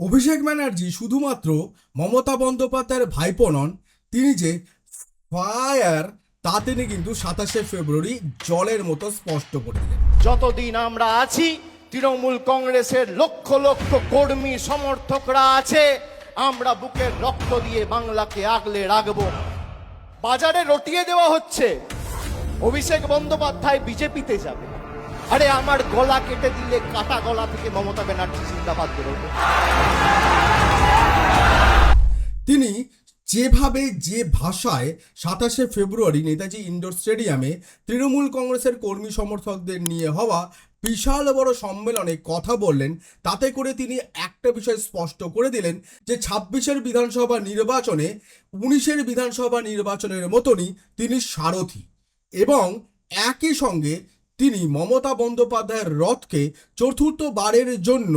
অভিষেক ব্যানার্জি শুধুমাত্র মমতা বন্দ্যোপাধ্যায়ের ভাইপো নন, তিনি যে ফায়ার, তা তিনি কিন্তু সাতাশে ফেব্রুয়ারি জলের মতো স্পষ্ট করে দিলেন। যতদিন আমরা আছি, তৃণমূল কংগ্রেসের লক্ষ লক্ষ কর্মী সমর্থকরা আছে, আমরা বুকের রক্ত দিয়ে বাংলাকে আগলে রাখব। বাজারে রটিয়ে দেওয়া হচ্ছে। অভিষেক বন্দ্যোপাধ্যায় বিজেপিতে যাবে। আরে আমার গলা কেটে দিলে কাটা গলা থেকে মমতা ব্যানার্জি জিন্দাবাদ বেরোবে তিনি যেভাবে যে ভাষায় সাতাশে ফেব্রুয়ারি নেতাজি ইন্ডোর স্টেডিয়ামে তৃণমূল কংগ্রেসের কর্মী সমর্থকদের নিয়ে হওয়া বিশাল বড় সম্মেলনে কথা বললেন, তাতে করে তিনি একটা বিষয় স্পষ্ট করে দিলেন যে ছাব্বিশের বিধানসভা নির্বাচনে উনিশের বিধানসভা নির্বাচনের মতনই তিনি সারথী এবং একই সঙ্গে তিনি মমতা বন্দ্যোপাধ্যায়ের রথকে চতুর্থবারের জন্য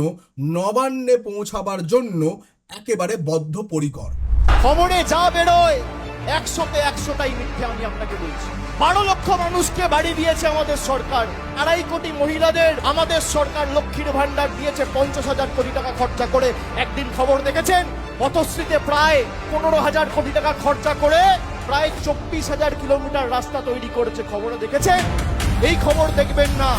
নবান্নে পৌঁছাবার জন্য একেবারে বদ্ধপরিকর। খবরে যা বেরোয়, একশোতে একশোটাই মিথ্যে আমি আপনাকে বলছি। বারো লক্ষ মানুষকে বাড়ি দিয়েছে আমাদের সরকার, আড়াই কোটি মহিলাদের আমাদের সরকার লক্ষ্মীর ভান্ডার দিয়েছে, পঞ্চাশ হাজার কোটি টাকা খরচা করে। একদিন খবর দেখেছেন? পথশ্রীতে প্রায় পনেরো হাজার কোটি টাকা খরচা করে প্রায় চব্বিশ হাজার কিলোমিটার রাস্তা তৈরি করেছে খবরে দেখেছেন? এই খবর দেখবেন না।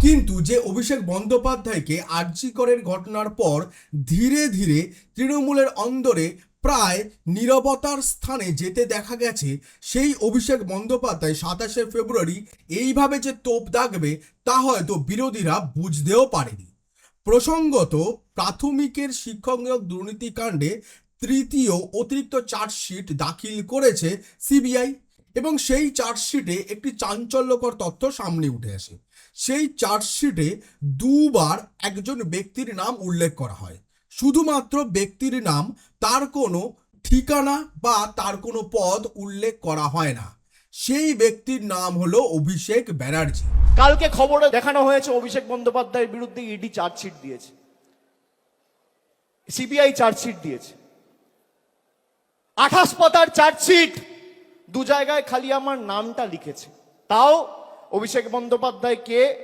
কিন্তু যে অভিষেক বন্দ্যোপাধ্যায়কে আর্যিকরের ঘটনার পর ধীরে ধীরে তৃণমূলের অন্দরে প্রায় নীরবতার স্থানে যেতে দেখা গেছে, সেই অভিষেক বন্দ্যোপাধ্যায় সাতাশে ফেব্রুয়ারি এইভাবে যে তোপ দাগবে, তা হয়তো বিরোধীরা বুঝতেও পারেনি। প্রসঙ্গত, প্রাথমিকের শিক্ষক নিয়োগ দুর্নীতিকাণ্ডে তৃতীয় অতিরিক্ত চার্জশিট দাখিল করেছে সিবিআই। এবং সেই চার্জশিটে একটি চাঞ্চল্যকর তথ্য সামনে উঠে আসে। সেই চার্জশিটে দুবার একজন ব্যক্তির নাম উল্লেখ করা হয়। শুধুমাত্র ব্যক্তির নাম, তার কোনো ঠিকানা বা তার কোনো পদ উল্লেখ করা হয় না। সেই ব্যক্তির নাম হলো অভিষেক ব্যানার্জি। কালকে খবরে দেখানো হয়েছে, অভিষেক বন্দ্যোপাধ্যায়ের বিরুদ্ধে ইডি চার্জশিট দিয়েছে। সিবিআই চার্জশিট দিয়েছে। আঠাশ পাতার চার্জশিট দু জায়গায় খালি আমার নামটা লিখেছে। তাও অভিষেক বন্দ্যোপাধ্যায় কে?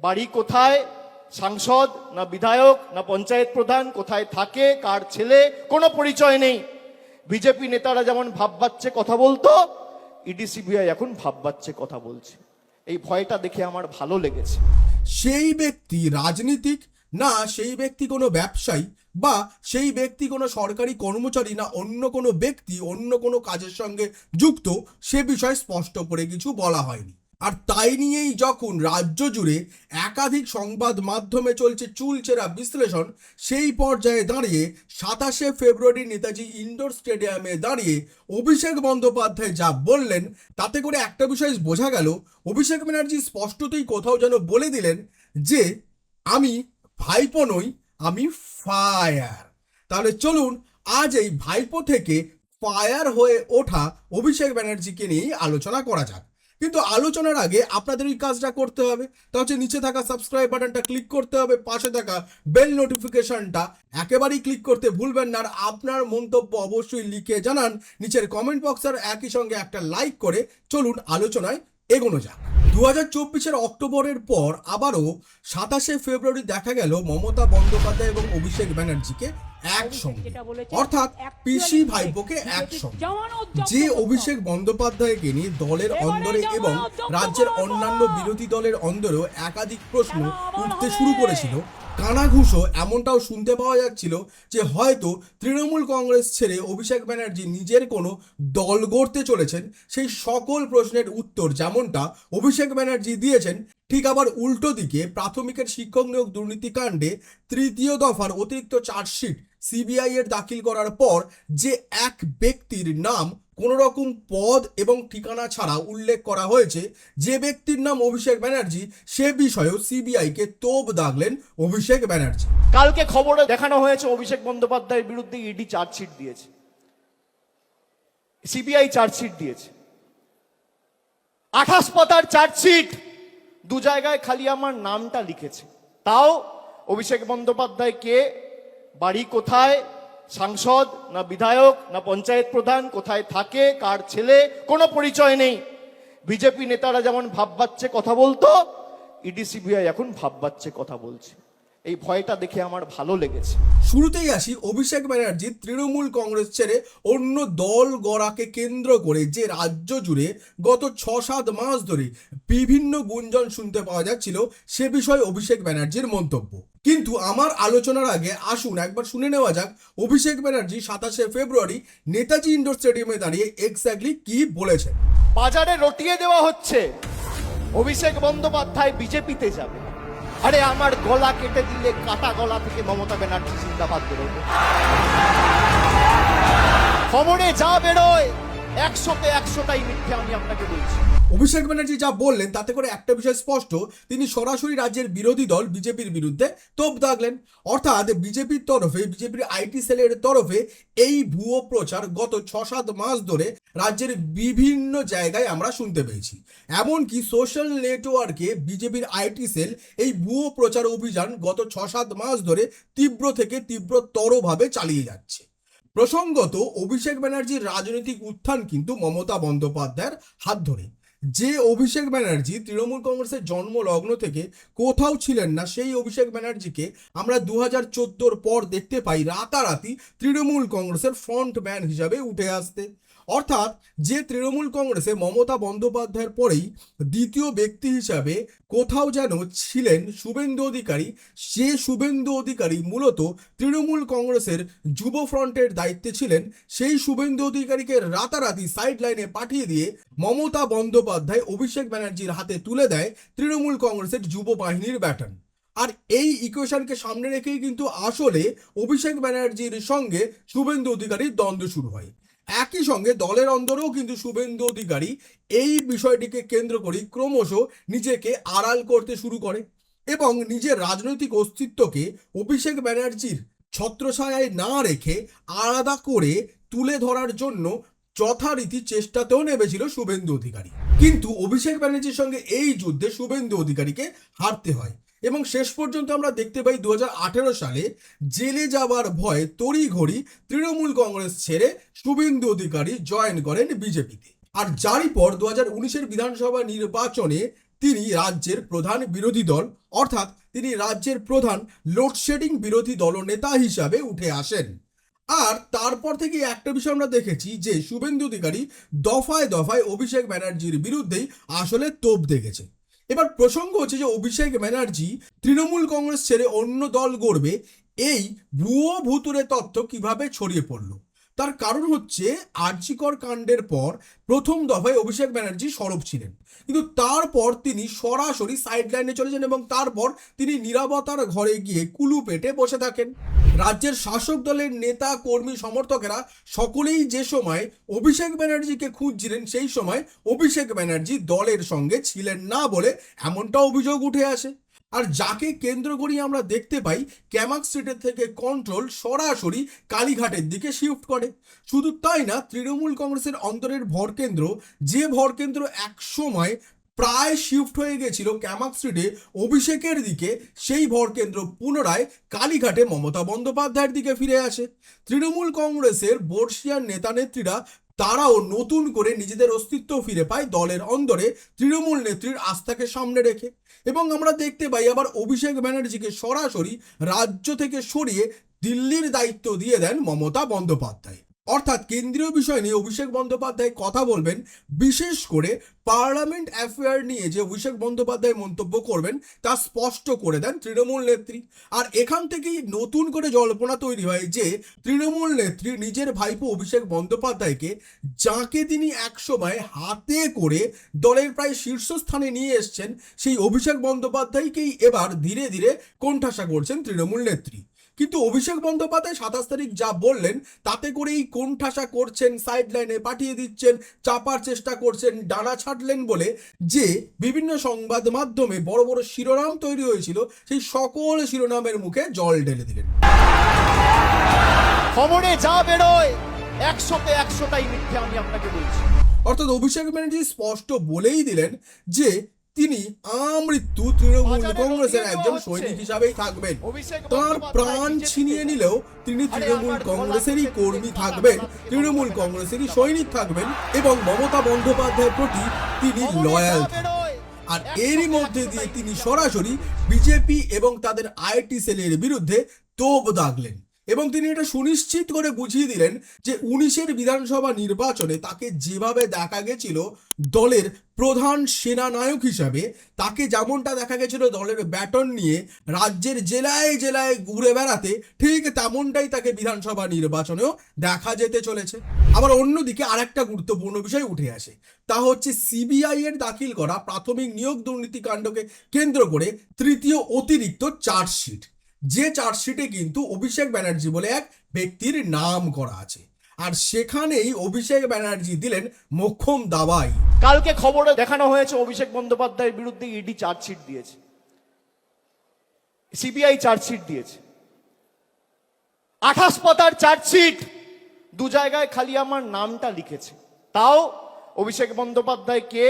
বাড়ি কোথায়? সাংসদ? না বিধায়ক? না পঞ্চায়েত প্রধান? কোথায় থাকে? কার ছেলে? কোনো পরিচয় নেই। বিজেপি নেতারা যেমন ভাববাচ্ছে কথা বলতো, ইডি, সিবিআই এখন ভাববাচ্ছে কথা বলছে। এই ভয়টা দেখে আমার ভালো লেগেছে। সেই ব্যক্তি রাজনীতিক না সেই ব্যক্তি কোনো ব্যবসায়ী বা সেই ব্যক্তি কোনো সরকারি কর্মচারী না অন্য কোনো ব্যক্তি অন্য কোনো কাজের সঙ্গে যুক্ত, সে বিষয়ে স্পষ্ট করে কিছু বলা হয়নি। আর তাই নিয়েই যখন রাজ্য জুড়ে একাধিক সংবাদ মাধ্যমে চলছে চুলচেরা বিশ্লেষণ, সেই পর্যায়ে দাঁড়িয়ে সাতাশে ফেব্রুয়ারি নেতাজি ইন্ডোর স্টেডিয়ামে দাঁড়িয়ে অভিষেক বন্দ্যোপাধ্যায় যা বললেন, তাতে করে একটা বিষয় বোঝা গেল, অভিষেক ব্যানার্জি স্পষ্টতই কোথাও যেন বলে দিলেন যে, আমি ভাইপো নই, আমি ফায়ার। তাহলে চলুন, আজ এই ভাইপো থেকে ফায়ার হয়ে ওঠা অভিষেক ব্যানার্জিকে নিয়েই আলোচনা করা যাক। কিন্তু আলোচনার আগে আপনাদের ওই কাজটা করতে হবে। তা হচ্ছে নিচে থাকা সাবস্ক্রাইব বাটনটা ক্লিক করতে হবে, পাশে থাকা বেল নোটিফিকেশনটা একেবারেই ক্লিক করতে ভুলবেন না। আর আপনার মন্তব্য অবশ্যই লিখে জানান। নিচের কমেন্ট বক্স আর একই সঙ্গে একটা লাইক করে চলুন আলোচনায় এগোনো যাক। দু হাজার চব্বিশের অক্টোবরের পর আবারও সাতাশে ফেব্রুয়ারি দেখা গেল মমতা বন্দ্যোপাধ্যায় এবং অভিষেক ব্যানার্জিকে। একসঙ্গে। অর্থাৎ পিসি ভাইপোকে একসঙ্গে। যে অভিষেক বন্দ্যোপাধ্যায়কে নিয়ে দলের অন্দরে এবং রাজ্যের অন্যান্য বিরোধী দলের অন্দরেও একাধিক প্রশ্ন উঠতে শুরু করেছিল। কানাঘুষো এমনটাও শুনতে পাওয়া যাচ্ছিল যে হয়তো তৃণমূল কংগ্রেস ছেড়ে অভিষেক ব্যানার্জি নিজের কোনো দল গড়তে চলেছেন। সেই সকল প্রশ্নের উত্তর যেমনটা অভিষেক ব্যানার্জি দিয়েছেন ঠিক আবার উল্টো দিকে প্রাথমিকের শিক্ষক নিয়োগ দুর্নীতিকাণ্ডে তৃতীয় দফার অতিরিক্ত চার্জশিট সিবিআই এর দাখিল করার পর যে এক ব্যক্তির নাম কোনো রকম পদ এবং ঠিকানা ছাড়া উল্লেখ করা হয়েছে, যে ব্যক্তির নাম অভিষেক ব্যানার্জি, সে বিষয়েও সিবিআইকে তোপ দাগলেন অভিষেক ব্যানার্জি। কালকে খবরে দেখানো হয়েছে, অভিষেক বন্দ্যোপাধ্যায়ের বিরুদ্ধে ইডি চার্জশিট দিয়েছে। সিবিআই চার্জশিট দিয়েছে। আঠাশ পাতার চার্জশিট! দু জায়গায় খালি আমার নামটা লিখেছে। তাও অভিষেক বন্দ্যোপাধ্যায় কে? বাড়ি কোথায়? সাংসদ না বিধায়ক না পঞ্চায়েত প্রধান? কোথায় থাকে? কার ছেলে? কোনো পরিচয় নেই। বিজেপি নেতারা যেমন ভাববাচ্ছে কথা বলতো ইডি সিবিআই এখন ভাববাচ্ছে কথা বলছে। এই ভয়টা দেখে আমার ভালো লেগেছে। শুরুতেই আসি অভিষেক ব্যানার্জি তৃণমূল কংগ্রেস ছেড়ে অন্য দল গড়াকে কেন্দ্র করে যে রাজ্য জুড়ে গত ছ সাত মাস ধরে বিভিন্ন গুঞ্জন শুনতে পাওয়া যাচ্ছিল সে বিষয়ে অভিষেক ব্যানার্জির মন্তব্য। কিন্তু আমার আলোচনার আগে আসুন একবার শুনে নেওয়া যাক অভিষেক ব্যানার্জি সাতাশে ফেব্রুয়ারি নেতাজি ইন্ডোর স্টেডিয়ামে দাঁড়িয়ে এক্স্যাক্টলি কি বলেছেন? বাজারে রটিয়ে দেওয়া হচ্ছে। অভিষেক বন্দ্যোপাধ্যায় বিজেপিতে যাবে। আরে আমার গলা কেটে দিলে কাটা গলা থেকে মমতা ব্যানার্জি জিন্দাবাদ বেরোবে। খবরে যা বেরোয়, একশোতে একশোটাই মিথ্যে আমি আপনাকে বলছি। অভিষেক ব্যানার্জি যা বললেন, তাতে করে একটা বিষয় স্পষ্ট, তিনি সরাসরি রাজ্যের বিরোধী দল বিজেপির বিরুদ্ধে তোপ দাগলেন। অর্থাৎ বিজেপির তরফে, বিজেপির আইটি সেলের তরফে এই ভুয়ো প্রচার গত ছ সাত মাস ধরে রাজ্যের বিভিন্ন জায়গায় আমরা শুনতে পেয়েছি। এমনকি সোশ্যাল নেটওয়ার্কে বিজেপির আইটি সেল এই ভুয়ো প্রচার অভিযান গত ছ সাত মাস ধরে তীব্র থেকে তীব্রতরভাবে চালিয়ে যাচ্ছে। প্রসঙ্গত, অভিষেক ব্যানার্জির রাজনৈতিক উত্থান কিন্তু মমতা বন্দ্যোপাধ্যায়ের হাত ধরে। যে অভিষেক ব্যানার্জি তৃণমূল কংগ্রেসের জন্ম লগ্ন থেকে কোথাও ছিলেন না, সেই অভিষেক ব্যানার্জিকে আমরা দু হাজার চোদ্দোর পর দেখতে পাই রাতারাতি তৃণমূল কংগ্রেসের ফ্রন্ট ম্যান হিসাবে উঠে আসতে। অর্থাৎ যে তৃণমূল কংগ্রেসে মমতা বন্দ্যোপাধ্যায়ের পরেই দ্বিতীয় ব্যক্তি হিসাবে কোথাও যেন ছিলেন শুভেন্দু অধিকারী, সে শুভেন্দু অধিকারী মূলত তৃণমূল কংগ্রেসের যুব ফ্রন্টের দায়িত্বে ছিলেন। সেই শুভেন্দু অধিকারীকে রাতারাতি সাইড লাইনে পাঠিয়ে দিয়ে মমতা বন্দ্যোপাধ্যায় অভিষেক ব্যানার্জির হাতে তুলে দেয় তৃণমূল কংগ্রেসের যুব বাহিনীর ব্যাটন। আর এই ইকুয়েশনকে সামনে রেখেই কিন্তু আসলে অভিষেক ব্যানার্জির সঙ্গে শুভেন্দু অধিকারীর দ্বন্দ্ব শুরু হয়। একই সঙ্গে দলের অন্দরেও কিন্তু শুভেন্দু অধিকারী এই বিষয়টিকে কেন্দ্র করে ক্রমশ নিজেকে আড়াল করতে শুরু করে এবং নিজের রাজনৈতিক অস্তিত্বকে অভিষেক ব্যানার্জির ছত্রছায়ায় না রেখে আলাদা করে তুলে ধরার জন্য যথারীতি চেষ্টাতেও নেমেছিল শুভেন্দু অধিকারী। কিন্তু অভিষেক ব্যানার্জির সঙ্গে এই যুদ্ধে শুভেন্দু অধিকারীকে হারতে হয় এবং শেষ পর্যন্ত আমরা দেখতে পাই দু হাজার আঠারো সালে জেলে যাবার ভয়ে তড়িঘড়ি তৃণমূল কংগ্রেস ছেড়ে শুভেন্দু অধিকারী জয়েন করেন বিজেপিতে। আর যারই পর দু হাজার উনিশের বিধানসভা নির্বাচনে তিনি রাজ্যের প্রধান বিরোধী দল, অর্থাৎ তিনি রাজ্যের প্রধান লোডশেডিং বিরোধী দলনেতা হিসাবে উঠে আসেন। আর তারপর থেকে একটা বিষয় আমরা দেখেছি যে শুভেন্দু অধিকারী দফায় দফায় অভিষেক ব্যানার্জির বিরুদ্ধেই আসলে তোপ দেখেছে। এবার প্রসঙ্গ হচ্ছে যে অভিষেক ব্যানার্জি তৃণমূল কংগ্রেস ছেড়ে অন্য দল গড়বে, এই ভুয়ো ভুতুরে তথ্য কীভাবে ছড়িয়ে পড়ল? তার কারণ হচ্ছে আর্যিকর কাণ্ডের পর প্রথম দফায় অভিষেক ব্যানার্জি সরব ছিলেন। কিন্তু তারপর তিনি সরাসরি সাইড লাইনে চলে যান এবং তারপর তিনি নিরাপত্তার ঘরে গিয়ে কুলু পেটে বসে থাকেন। রাজ্যের শাসক দলের নেতা, কর্মী, সমর্থকেরা সকলেই যে সময় অভিষেক ব্যানার্জিকে খুঁজছিলেন, সেই সময় অভিষেক ব্যানার্জি দলের সঙ্গে ছিলেন না বলে এমনটা অভিযোগ উঠে আসে। আর যাকে কেন্দ্র করি আমরা দেখতে পাই ক্যামাক স্ট্রিটের থেকে কন্ট্রোল সরাসরি কালীঘাটের দিকে শিফট করে। শুধু তাই না, তৃণমূল কংগ্রেসের অন্তরের ভরকেন্দ্র যে ভরকেন্দ্র এক সময় প্রায় শিফট হয়ে গেছিল ক্যামাক স্ট্রিটে অভিষেকের দিকে, সেই ভরকেন্দ্র পুনরায় কালীঘাটে মমতা বন্দ্যোপাধ্যায়ের দিকে ফিরে আসে। তৃণমূল কংগ্রেসের বর্ষিয়ান নেতা নেত্রীরা তারাও নতুন করে নিজেদের অস্তিত্ব ফিরে পায় দলের অন্দরে তৃণমূল নেত্রীর আস্থাকে সামনে রেখে। এবং আমরা দেখতে পাই আবার অভিষেক ব্যানার্জিকে সরাসরি রাজ্য থেকে সরিয়ে দিল্লির দায়িত্ব দিয়ে দেন মমতা বন্দ্যোপাধ্যায়। অর্থাৎ কেন্দ্রীয় বিষয় নিয়ে অভিষেক বন্দ্যোপাধ্যায় কথা বলবেন, বিশেষ করে পার্লামেন্ট অ্যাফেয়ার নিয়ে যে অভিষেক বন্দ্যোপাধ্যায় মন্তব্য করবেন, তা স্পষ্ট করে দেন তৃণমূল নেত্রী। আর এখান থেকেই নতুন করে জল্পনা তৈরি হয় যে তৃণমূল নেত্রী নিজের ভাইপো অভিষেক বন্দ্যোপাধ্যায়কে যাকে তিনি একসময় হাতে করে দলের প্রায় শীর্ষস্থানে নিয়ে এসছেন, সেই অভিষেক বন্দ্যোপাধ্যায়কেই এবার ধীরে ধীরে কোণঠাসা করছেন তৃণমূল নেত্রী। কিন্তু অভিষেক বন্দ্যোপাধ্যায় সাতাশ তারিখ যা বললেন তাতে করেই কোণঠাসা করছেন সাইড লাইনে পাঠিয়ে দিচ্ছেন চাপার চেষ্টা করছেন ডানা ছাড়লেন বলে যে বিভিন্ন সংবাদ মাধ্যমে বড় বড় শিরোনাম তৈরি হয়েছিল সেই সকল শিরোনামের মুখে জল ঢেলে দিলেন। খবরে যা বেরোয় একশোতে একশোটাই মিথ্যে আমি আপনাকে বলছি। অর্থাৎ অভিষেক ব্যানার্জি স্পষ্ট বলেই দিলেন যে তিনি আমৃত্যু তৃণমূল কংগ্রেসের একজন সৈনিক হিসাবেই থাকবেন। তার প্রাণ ছিনিয়ে নিলেও তিনি তৃণমূল কংগ্রেসেরই কর্মী থাকবেন। তৃণমূল কংগ্রেসেরই সৈনিক থাকবেন এবং মমতা বন্দ্যোপাধ্যায়ের প্রতি তিনি লয়াল আর এরই মধ্যে দিয়ে তিনি সরাসরি বিজেপি এবং তাদের আইটি সেলের বিরুদ্ধে তোপ দাগলেন। এবং তিনি এটা সুনিশ্চিত করে বুঝিয়ে দিলেন যে উনিশের বিধানসভা নির্বাচনে তাকে যেভাবে দেখা গেছিল দলের প্রধান সেনানায়ক হিসাবে, তাকে যেমনটা দেখা গেছিল দলের ব্যাটন নিয়ে রাজ্যের জেলায় জেলায় ঘুরে বেড়াতে, ঠিক তেমনটাই তাকে বিধানসভা নির্বাচনেও দেখা যেতে চলেছে। আবার অন্যদিকে আরেকটা গুরুত্বপূর্ণ বিষয় উঠে আসে, তা হচ্ছে সিবিআই এর দাখিল করা প্রাথমিক নিয়োগ দুর্নীতি কাণ্ডকে কেন্দ্র করে তৃতীয় অতিরিক্ত চার্জশিট। যে চার্জশিটে কিন্তু অভিষেক ব্যানার্জি বলে এক ব্যক্তির নাম করা আছে। আর সেখানেই অভিষেক ব্যানার্জি দিলেন মোক্ষম দাবাই। কালকে খবরে দেখানো হয়েছে, অভিষেক বন্দ্যোপাধ্যায়ের বিরুদ্ধে ইডি চার্জশিট দিয়েছে। সিবিআই চার্জশিট দিয়েছে। আঠাশ পাতার চার্জশিট দু জায়গায় খালি আমার নামটা লিখেছে। তাও অভিষেক বন্দ্যোপাধ্যায় কে,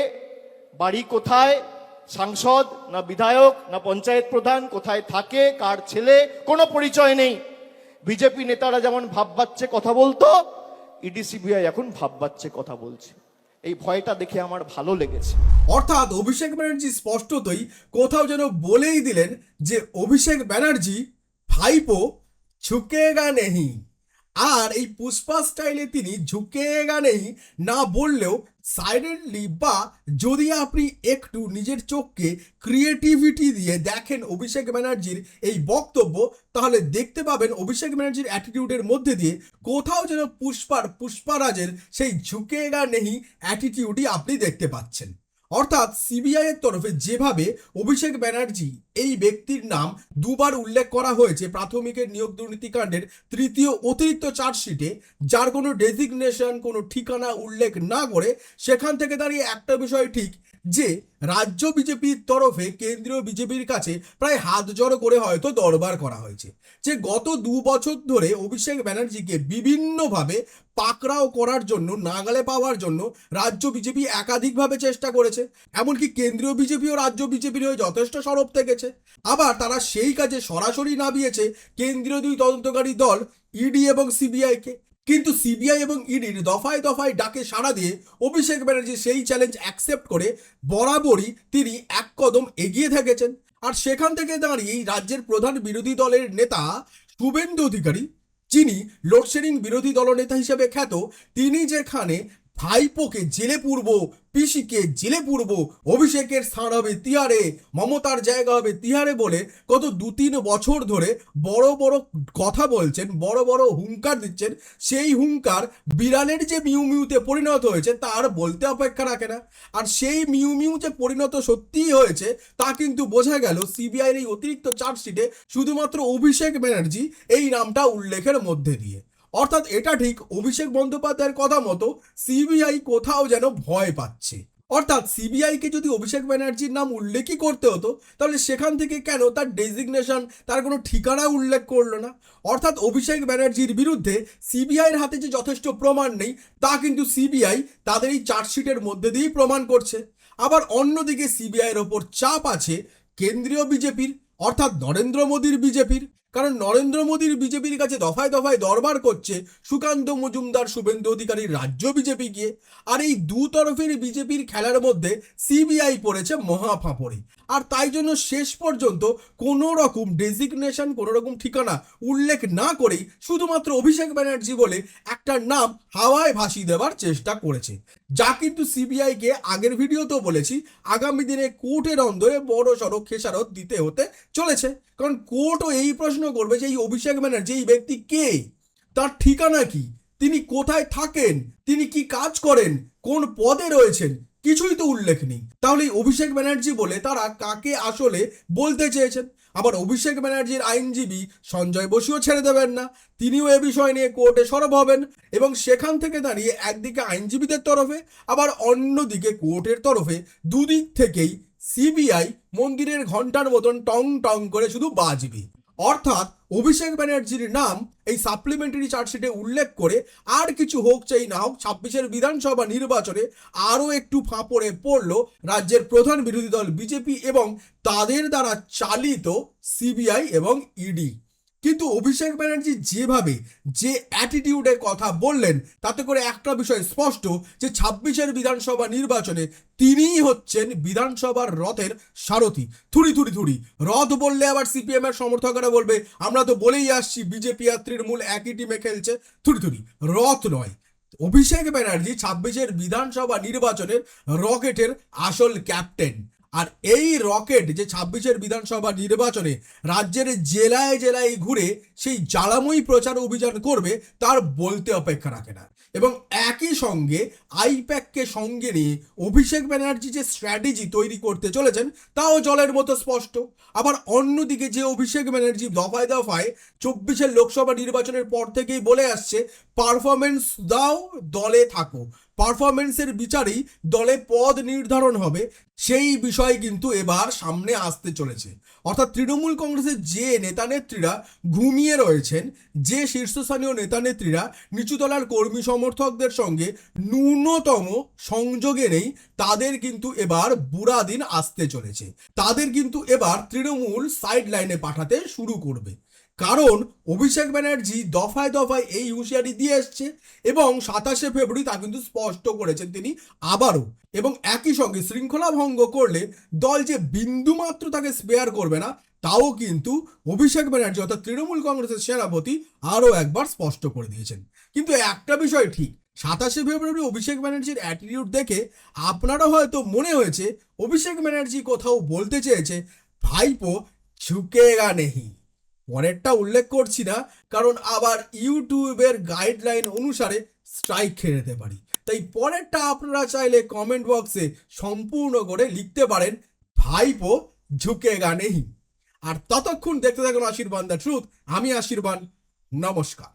বাড়ি কোথায় সাংসদ, না বিধায়ক, না পঞ্চায়েত প্রধান, কোথায় থাকে, কার ছেলে, কোনো পরিচয় নেই। বিজেপি নেতারা যেমন ভাব ভাববাচ্ছে কথা বলতো ইডি সিবিআই এখন ভাববাচ্ছে কথা বলছে। এই ভয়টা দেখে আমার ভালো লেগেছে। অর্থাৎ অভিষেক ব্যানার্জি স্পষ্টতই কোথাও যেন বলেই দিলেন যে, অভিষেক ব্যানার্জি ভাইপো ঝুঁকেগা নেহি। আর এই পুষ্পা স্টাইলে তিনি ঝুঁকেগা নেহি না বললেও সাইলেন্টলি বা যদি আপনি একটু নিজের চোখকে ক্রিয়েটিভিটি দিয়ে দেখেন অভিষেক ব্যানার্জির এই বক্তব্য, তাহলে দেখতে পাবেন অভিষেক ব্যানার্জির অ্যাটিটিউডের মধ্যে দিয়ে কোথাও যেন পুষ্পার, পুষ্পারাজের সেই ঝুঁকেগা নেহি অ্যাটিটিউডই আপনি দেখতে পাচ্ছেন। অর্থাৎ সিবিআই এর তরফে যেভাবে অভিষেক ব্যানার্জি এই ব্যক্তির নাম দুবার উল্লেখ করা হয়েছে প্রাথমিকের নিয়োগ দুর্নীতিকাণ্ডের তৃতীয় অতিরিক্ত চার্জশিটে, যার কোনো ডেজিগনেশন, কোনো ঠিকানা উল্লেখ না করে সেখান থেকে দাঁড়িয়ে একটা বিষয় ঠিক যে রাজ্য বিজেপির তরফে কেন্দ্রীয় বিজেপির কাছে প্রায় হাত জড়ো করে হয়তো দরবার করা হয়েছে। যে গত দু বছর ধরে অভিষেক ব্যানার্জিকে বিভিন্নভাবে পাকড়াও করার জন্য, নাগালে পাওয়ার জন্য রাজ্য বিজেপি একাধিকভাবে চেষ্টা করেছে। এমনকি কেন্দ্রীয় বিজেপি ও রাজ্য বিজেপির হয়ে যথেষ্ট সরব থেকেছে। আবার তারা সেই কাজে সরাসরি নামিয়েছে কেন্দ্রীয় দুই তদন্তকারী দল, ইডি এবং সিবিআইকে। কিন্তু সিবিআই এবং ইডির দফায় দফায় ডাকে সাড়া দিয়ে অভিষেক ব্যানার্জি সেই চ্যালেঞ্জ অ্যাকসেপ্ট করে বরাবরই তিনি এক কদম এগিয়ে থেকেছেন। আর সেখান থেকে দাঁড়িয়েই রাজ্যের প্রধান বিরোধী দলের নেতা শুভেন্দু অধিকারী, যিনি লোডশেডিং বিরোধী দলনেতা হিসেবে খ্যাত, তিনি যেখানে ভাইপোকে জেলে পূর্ব, পিসিকে জেলে পূর্ব, অভিষেকের স্থান হবে তিহারে, মমতার জায়গা হবে তিহারে বলে গত দু তিন বছর ধরে বড় বড় কথা বলছেন, বড় বড় হুঙ্কার দিচ্ছেন। সেই হুঙ্কার বিড়ালের যে মিউ মিউতে পরিণত হয়েছে, তার বলতে অপেক্ষা রাখে না। আর সেই মিউ মিউ যে পরিণত সত্যিই হয়েছে, তা কিন্তু বোঝা গেল সিবিআইয়ের এই অতিরিক্ত চার্জশিটে শুধুমাত্র অভিষেক ব্যানার্জি এই নামটা উল্লেখের মধ্যে দিয়ে। অর্থাৎ এটা ঠিক অভিষেক বন্দ্যোপাধ্যায়ের কথা মতো সিবিআই কোথাও যেন ভয় পাচ্ছে। অর্থাৎ সিবিআইকে যদি অভিষেক ব্যানার্জির নাম উল্লেখই করতে হতো, তাহলে সেখান থেকে কেন তার ডেজিগনেশন তার কোনো ঠিকানা উল্লেখ করল না? অর্থাৎ অভিষেক ব্যানার্জির বিরুদ্ধে সিবিআইয়ের হাতে যে যথেষ্ট প্রমাণ নেই, তা কিন্তু সিবিআই তাদের এই চার্জশিটের মধ্যে দিয়েই প্রমাণ করছে। আবার অন্যদিকে সিবিআইয়ের ওপর চাপ আছে কেন্দ্রীয় বিজেপির, অর্থাৎ নরেন্দ্র মোদীর বিজেপির। কারণ নরেন্দ্র মোদীর বিজেপির কাছে দফায় দফায় দরবার করছে সুকান্ত মজুমদার, শুভেন্দু অধিকারীর রাজ্য বিজেপি গিয়ে। আর এই দু তরফের বিজেপির খেলার মধ্যে সিবিআই পড়েছে মহা ফাঁপড়ে। আর তাই জন্য শেষ পর্যন্ত কোনো রকম ডেজিগনেশন কোনো রকম ঠিকানা উল্লেখ না করেই শুধুমাত্র অভিষেক ব্যানার্জি বলে একটা নাম হাওয়ায় ভাসিয়ে দেওয়ার চেষ্টা করেছে। যা কিন্তু সিবিআইকে আগের ভিডিওতেও বলেছি, আগামী দিনে কোর্টের অন্দরে বড় সড়ো খেসারত দিতে হতে চলেছে। কারণ কোর্টও এই প্রশ্ন করবে যে এই অভিষেক ব্যানার্জি, এই ব্যক্তি কে? তার ঠিকানা কি? তিনি কোথায় থাকেন? তিনি কি কাজ করেন? কোন পদে রয়েছেন? কিছুই তো উল্লেখ নেই। তাহলে অভিষেক ব্যানার্জি বলে তারা কাকে আসলে বলতে চেয়েছেন? আবার অভিষেক ব্যানার্জির আইনজীবী সঞ্জয় বসুও ছেড়ে দেবেন না। তিনিও এ বিষয় নিয়ে কোর্টে সরব হবেন এবং সেখান থেকে দাঁড়িয়ে একদিকে আইনজীবীদের তরফে, আবার অন্যদিকে কোর্টের তরফে দুদিক থেকেই সিবিআই মন্দিরের ঘণ্টার মতন টং টং করে শুধু বাজবে। অর্থাৎ অভিষেক ব্যানার্জির নাম এই সাপ্লিমেন্টারি চার্জশিটে উল্লেখ করে আর কিছু হোক চাই না হোক, ছাব্বিশের বিধানসভা নির্বাচনে আরও একটু ফাঁপড়ে পড়ল রাজ্যের প্রধান বিরোধী দল বিজেপি এবং তাদের দ্বারা চালিত সিবিআই এবং ইডি। কিন্তু অভিষেক ব্যানার্জি যেভাবে যে অ্যাটিটিউডের কথা বললেন, তাতে করে একটা বিষয় স্পষ্ট যে ছাব্বিশের বিধানসভা নির্বাচনে তিনিই হচ্ছেন বিধানসভার রথের সারথি। থুড়ি থুড়ি থুড়ি রথ বললে আবার সিপিএম এর সমর্থকরা বলবে, আমরা তো বলেই আসছি বিজেপি আর তৃণমূল একই টিমে খেলছে। থুড়ি থুড়ি রথ নয়। অভিষেক ব্যানার্জি ছাব্বিশের বিধানসভা নির্বাচনের রকেটের আসল ক্যাপ্টেন আর এই রকেট যে ছাব্বিশের বিধানসভা নির্বাচনে রাজ্যের জেলায় জেলায় ঘুরে সেই জ্বালাময়ী প্রচার অভিযান করবে, তার বলতে অপেক্ষা রাখে না। এবং একই সঙ্গে আইপ্যাককে সঙ্গে নিয়ে অভিষেক ব্যানার্জি যে স্ট্র্যাটেজি তৈরি করতে চলেছেন, তাও জলের মতো স্পষ্ট। আবার অন্যদিকে যে অভিষেক ব্যানার্জি দফায় দফায় চব্বিশের লোকসভা নির্বাচনের পর থেকেই বলে আসছে পারফরমেন্স দাও, দলে থাকো। পারফরমেন্সের বিচারেই দলে পদ নির্ধারণ হবে, সেই বিষয় কিন্তু এবার সামনে আসতে চলেছে। অর্থাৎ তৃণমূল কংগ্রেসের যে নেতা নেত্রীরা ঘুমিয়ে রয়েছেন, যে শীর্ষস্থানীয় নেতা নেত্রীরা নিচুতলার কর্মী সমর্থকদের সঙ্গে ন্যূনতম সংযোগে নেই, তাদের কিন্তু এবার বুড়া দিন আসতে চলেছে। তাদের কিন্তু এবার তৃণমূল সাইড লাইনে পাঠাতে শুরু করবে। কারণ অভিষেক ব্যানার্জি দফায় দফায় এই হুঁশিয়ারি দিয়ে এসছে এবং সাতাশে ফেব্রুয়ারি তা কিন্তু স্পষ্ট করেছেন তিনি আবারও। এবং একই সঙ্গে শৃঙ্খলা ভঙ্গ করলে দল যে বিন্দুমাত্র তাকে স্পেয়ার করবে না, তাও কিন্তু অভিষেক ব্যানার্জি অর্থাৎ তৃণমূল কংগ্রেসের সেনাপতি আরও একবার স্পষ্ট করে দিয়েছেন। কিন্তু একটা বিষয় ঠিক, সাতাশে ফেব্রুয়ারি অভিষেক ব্যানার্জির অ্যাটিটিউড দেখে আপনারা হয়তো মনে হয়েছে, অভিষেক ব্যানার্জি কোথাও বলতে চেয়েছে, ভাইপো, ঝুঁকেগা নেহি। পরেরটা উল্লেখ করছি না, কারণ আবার ইউটিউবের গাইডলাইন অনুসারে স্ট্রাইক খেয়ে যেতে পারি। তাই পরেরটা আপনারা চাইলে কমেন্ট বক্সে সম্পূর্ণ করে লিখতে পারেন, ভাইপো ঝুঁকে গানেহি আর ততক্ষণ দেখতে থাকুন আশীর্বাদ দ্য ট্রুথ আমি আশীর্বাদ, নমস্কার।